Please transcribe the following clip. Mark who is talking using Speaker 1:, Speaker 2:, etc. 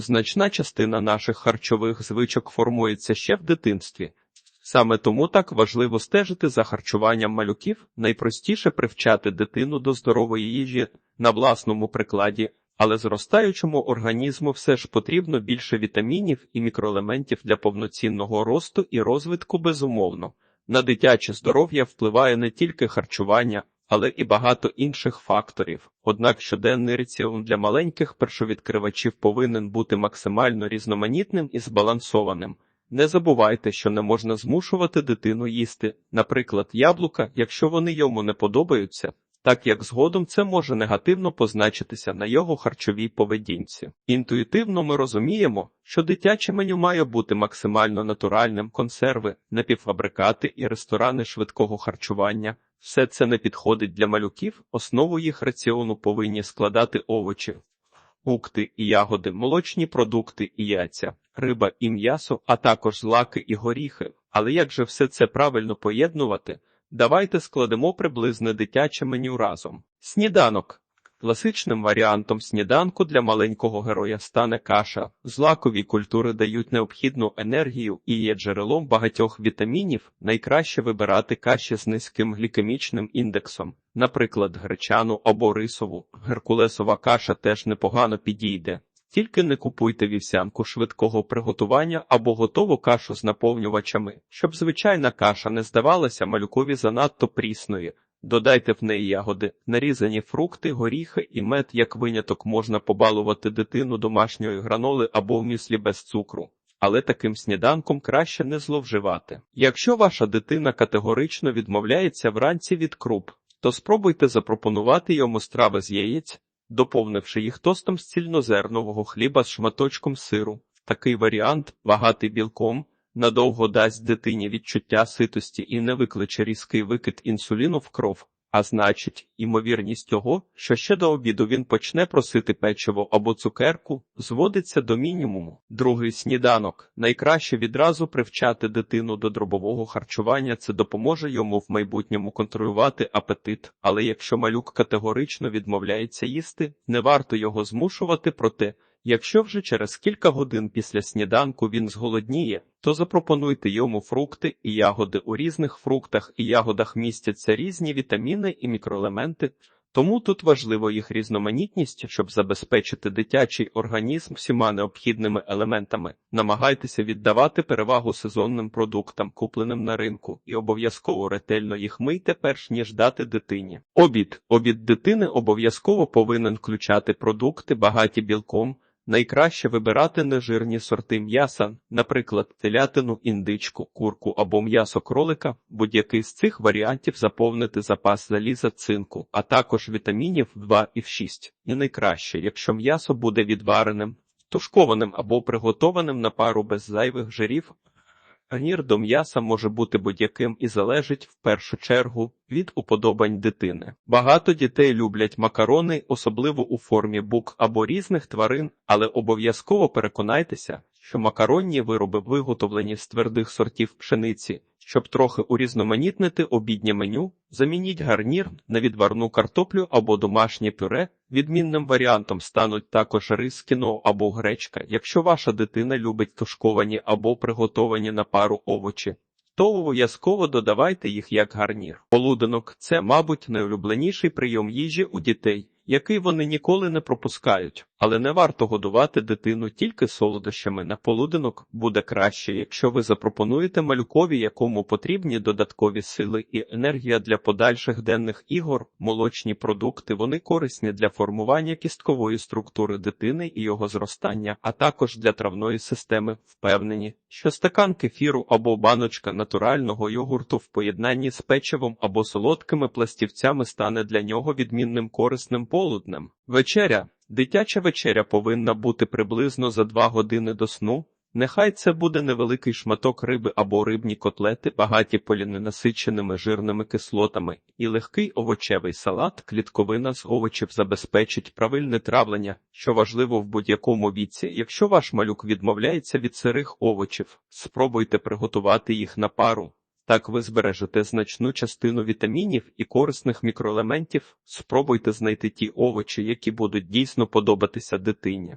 Speaker 1: Значна частина наших харчових звичок формується ще в дитинстві. Саме тому так важливо стежити за харчуванням малюків, найпростіше привчати дитину до здорової їжі на власному прикладі, але зростаючому організму все ж потрібно більше вітамінів і мікроелементів для повноцінного росту і розвитку безумовно. На дитяче здоров'я впливає не тільки харчування, але і багато інших факторів. Однак щоденний раціон для маленьких першовідкривачів повинен бути максимально різноманітним і збалансованим. Не забувайте, що не можна змушувати дитину їсти, наприклад, яблука, якщо вони йому не подобаються, так як згодом це може негативно позначитися на його харчовій поведінці. Інтуїтивно ми розуміємо, що дитяче меню має бути максимально натуральним, консерви, напівфабрикати і ресторани швидкого харчування. Все це не підходить для малюків, основу їх раціону повинні складати овочі, фрукти і ягоди, молочні продукти і яйця, риба і м'ясо, а також злаки і горіхи. Але як же все це правильно поєднувати? Давайте складемо приблизне дитяче меню разом. Сніданок. Класичним варіантом сніданку для маленького героя стане каша. Злакові культури дають необхідну енергію і є джерелом багатьох вітамінів. Найкраще вибирати каші з низьким глікемічним індексом, наприклад, гречану або рисову. Геркулесова каша теж непогано підійде. Тільки не купуйте вівсянку швидкого приготування або готову кашу з наповнювачами, щоб звичайна каша не здавалася малюкові занадто прісною. Додайте в неї ягоди, нарізані фрукти, горіхи і мед, як виняток можна побалувати дитину домашньої граноли або в мюслі без цукру. Але таким сніданком краще не зловживати. Якщо ваша дитина категорично відмовляється вранці від круп, то спробуйте запропонувати йому страви з яєць, доповнивши їх тостом з цільнозернового хліба з шматочком сиру. Такий варіант, багатий білком, надовго дасть дитині відчуття ситості і не викличе різкий викид інсуліну в кров, а значить, імовірність того, що ще до обіду він почне просити печиво або цукерку, зводиться до мінімуму. Другий сніданок найкраще відразу привчати дитину до дробового харчування. Це допоможе йому в майбутньому контролювати апетит. Але якщо малюк категорично відмовляється їсти, не варто його змушувати проте. Якщо вже через кілька годин після сніданку він зголодніє, то запропонуйте йому фрукти і ягоди. У різних фруктах і ягодах містяться різні вітаміни і мікроелементи, тому тут важливо їх різноманітність, щоб забезпечити дитячий організм всіма необхідними елементами. Намагайтеся віддавати перевагу сезонним продуктам, купленим на ринку, і обов'язково ретельно їх мийте, перш ніж дати дитині. Обід обід дитини обов'язково повинен включати продукти, багаті білком. Найкраще вибирати нежирні сорти м'яса, наприклад, телятину, індичку, курку або м'ясо кролика, будь-який з цих варіантів заповнити запас заліза цинку, а також вітамінів 2 і 6. І найкраще, якщо м'ясо буде відвареним, тушкованим або приготованим на пару без зайвих жирів. Гарнір до м'яса може бути будь-яким і залежить в першу чергу від уподобань дитини. Багато дітей люблять макарони, особливо у формі бук або різних тварин, але обов'язково переконайтеся, що макаронні вироби виготовлені з твердих сортів пшениці. Щоб трохи урізноманітнити обіднє меню, замініть гарнір на відварну картоплю або домашнє пюре. Відмінним варіантом стануть також рис, кіно або гречка. Якщо ваша дитина любить тушковані або приготовані на пару овочі, то обов'язково додавайте їх як гарнір. Полуденок це, мабуть, найулюбленіший прийом їжі у дітей, який вони ніколи не пропускають. Але не варто годувати дитину тільки солодощами на полуденок буде краще, якщо ви запропонуєте малюкові, якому потрібні додаткові сили і енергія для подальших денних ігор, молочні продукти. Вони корисні для формування кісткової структури дитини і його зростання, а також для травної системи. Впевнені, що стакан кефіру або баночка натурального йогурту в поєднанні з печивом або солодкими пластівцями стане для нього відмінним корисним полуднем. Вечеря. Дитяча вечеря повинна бути приблизно за 2 години до сну. Нехай це буде невеликий шматок риби або рибні котлети, багаті поліненасиченими жирними кислотами, і легкий овочевий салат, клітковина з овочів забезпечить правильне травлення, що важливо в будь-якому віці. Якщо ваш малюк відмовляється від сирих овочів, спробуйте приготувати їх на пару. Так ви збережете значну частину вітамінів і корисних мікроелементів. Спробуйте знайти ті овочі, які будуть дійсно подобатися дитині.